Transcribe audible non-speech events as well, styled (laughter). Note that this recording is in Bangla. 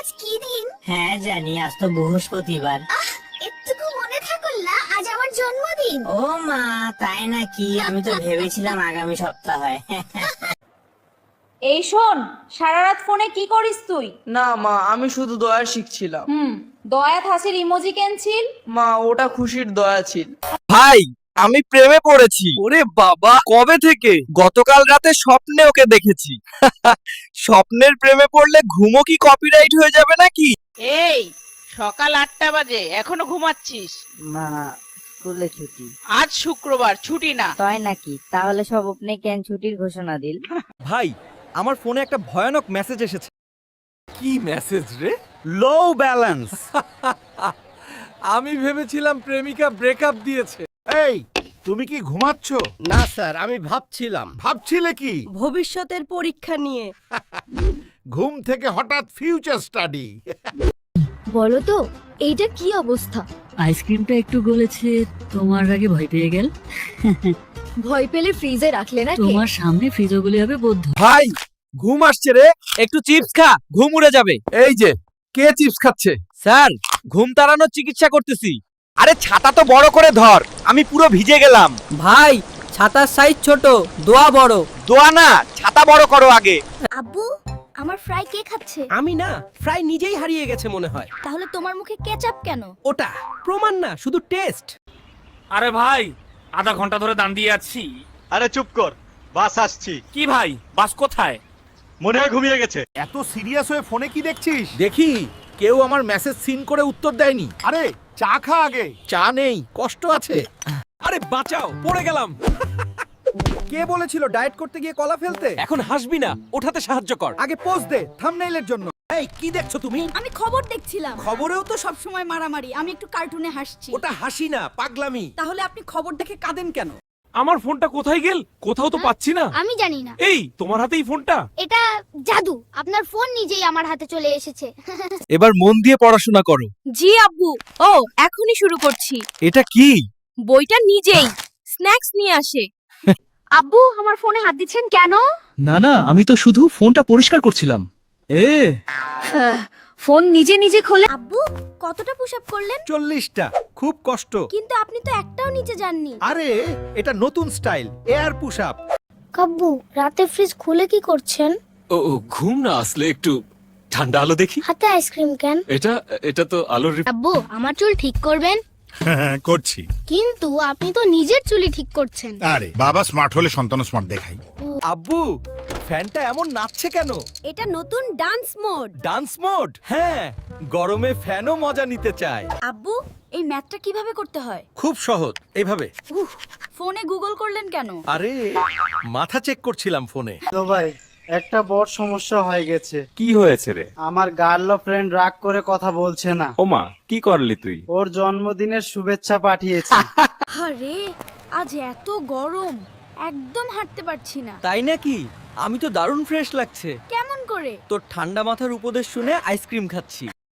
আজ কি দিন? হ্যাঁ জানি আজ তো বৃহস্পতিবার। একটুকু মনে না আজ আমার জন্মদিন। ও মা তাই নাকি? আমি তো ভেবেছিলাম আগামী সপ্তাহে। এই শোন সারা রাত ফোনে কি করিস তুই? না মা আমি শুধু দয়া শিখছিলাম। হুম দয়াত হাসির ইমোজি কেনছিল? মা ওটা খুশির দয়া ছিল। ভাই আমি প্রেমে পড়েছি। ওরে বাবা। কবে থেকে? গতকাল রাতে স্বপ্নে ওকে দেখেছি। (laughs) স্বপ্নের প্রেমে পড়লে ঘুমো কি কপিরাইট হয়ে যাবে নাকি? এই সকাল আটটা বাজে এখনও ঘুমাচ্ছিস? না স্কুলে ছুটি। আজ শুক্রবার ছুটি না। তাই নাকি? তাহলে সব আপনি কেন ছুটির ঘোষণা দিল? (laughs) ভাই আমার ফোনে একটা ভয়ানক মেসেজ এসেছে। কি মেসেজ রে? লো ব্যালেন্স (laughs) আমি ভেবেছিলাম প্রেমিকা ব্রেকআপ দিয়েছে। এই তুমি কি ঘুমাচ্ছ? না স্যার আমি ভাবছিলাম। ভাবছিলে কি? ভবিষ্যতের পরীক্ষা নিয়ে। (laughs) ঘুম থেকে হঠাৎ ফিউচার স্টাডি। বলো তো এইটা কি অবস্থা? আইসক্রিমটা একটু গলেছে তোমার আগে ভয় পেয়ে গেল। (laughs) ভয় পেলে ফ্রিজে রাখলে না তোমার সামনে ফ্রিজে ফ্রিজগুলি হবে বদ্ধ। ভাই ঘুম আসছে রে। একটু চিপস খা ঘুম উড়ে যাবে। এই যে কে চিপস খাচ্ছে? স্যার ঘুম তাড়ানোর চিকিৎসা করতেছি। আরে ছাতা তো বড় করে ধর আমি পুরো ভিজে গেলাম। ভাই ছাতার সাইজ ছোট দোয়া বড়। দোয়া না ছাতা বড় করো আগে। আব্বু আমার ফ্রাই কে খাচ্ছে? আমি না ফ্রাই নিজেই হারিয়ে গেছে মনে হয়। তাহলে তোমার মুখে কেচাপ কেন? ওটা প্রমাণ না শুধু টেস্ট আরে ভাই আধা ঘণ্টা ধরে দাঁড়িয়ে আছি। আরে চুপ কর বাস আসছি। কি ভাই বাস কোথায়? মনে হয় ঘুমিয়ে গেছে। এত সিরিয়াস হয়ে ফোনে কি দেখছিস? দেখি কেউ আমার মেসেজ সিন করে উত্তর দেয়নি। আরে চা খা আগে। চা নেই কষ্ট আছে। আরে বাঁচাও পড়ে গেলাম। কে বলেছিল ডায়েট করতে গিয়ে কলা ফেলতে? এখন হাসবি না ওঠাতে সাহায্য কর। আগে পোজ দে থাম্বনেইলের জন্য। এই কি দেখছ তুমি? আমি খবর দেখছিলাম। খবরেও তো সব সময় মারামারি আমি একটু কার্টুনে হাসছি। ওটা হাসি না পাগলামি। তাহলে আপনি খবর দেখে কাঁদেন কেন? আমার ফোনটা কোথায় গেল? কোথাও তো পাচ্ছি না। আমি জানি না। এই তোমার হাতেই ফোনটা? এটা জাদু। আপনার ফোন নিজেই আমার হাতে চলে এসেছে। (laughs) এবার মন দিয়ে পড়াশোনা করো। জি আব্বু। ও এখনই শুরু করছি। এটা কি? বইটা নিজেই। স্ন্যাক্স নিয়ে আসে। (laughs) আব্বু আমার ফোনে হাত দিচ্ছেন কেন? না না আমি তো শুধু ফোনটা পরিষ্কার করছিলাম। এ। (laughs) ফোন নিজে নিজে খোলে। আব্বু কতটা পুশ আপ করলেন? চল্লিশটা। খুব কষ্ট। কিন্তু আপনি তো একটাও নিচে যাননি। আরে এটা নতুন স্টাইল এয়ার পুশ আপ কাব্বু রাতে ফ্রিজ খুলে কি করছেন? ও ঘুম না আসলে একটু ঠান্ডা আলো দেখি। হাতে আইসক্রিম কেন? এটা এটা তো আলোর আব্বু আমার চুল ঠিক করবেন? হ্যাঁ করছি। কিন্তু আপনি তো নিজের চুলই ঠিক করছেন। আরে বাবা স্মার্ট হলে সন্তান স্মার্ট দেখাই আব্বু ফ্যানটা এমন নাচছে কেন? এটা নতুন ডান্স মোড। Dance mode? হ্যাঁ গরমে ফ্যানও মজা নিতে চায়। আব্বু এই ম্যাথটা কীভাবে করতে হয়? খুব সহজ এইভাবে। ফোনে গুগল করলেন কেন? আরে মাথা চেক করছিলাম ফোনে। তো ভাই একটা বড় সমস্যা হয়ে গেছে। কি হয়েছে রে? আমার গার্ল ফ্রেন্ড রাগ করে কথা বলছে না। ওমা কি করলি তুই? ওর জন্মদিনের শুভেচ্ছা পাঠিয়েছি। আরে আজ এত গরম। একদম হাঁটতে পারছি না। তাই নাকি? আমি তো দারুণ ফ্রেশ লাগছে। কেমন করে? তোর ঠান্ডা মাথার উপদেশ শুনে আইসক্রিম খাচ্ছি।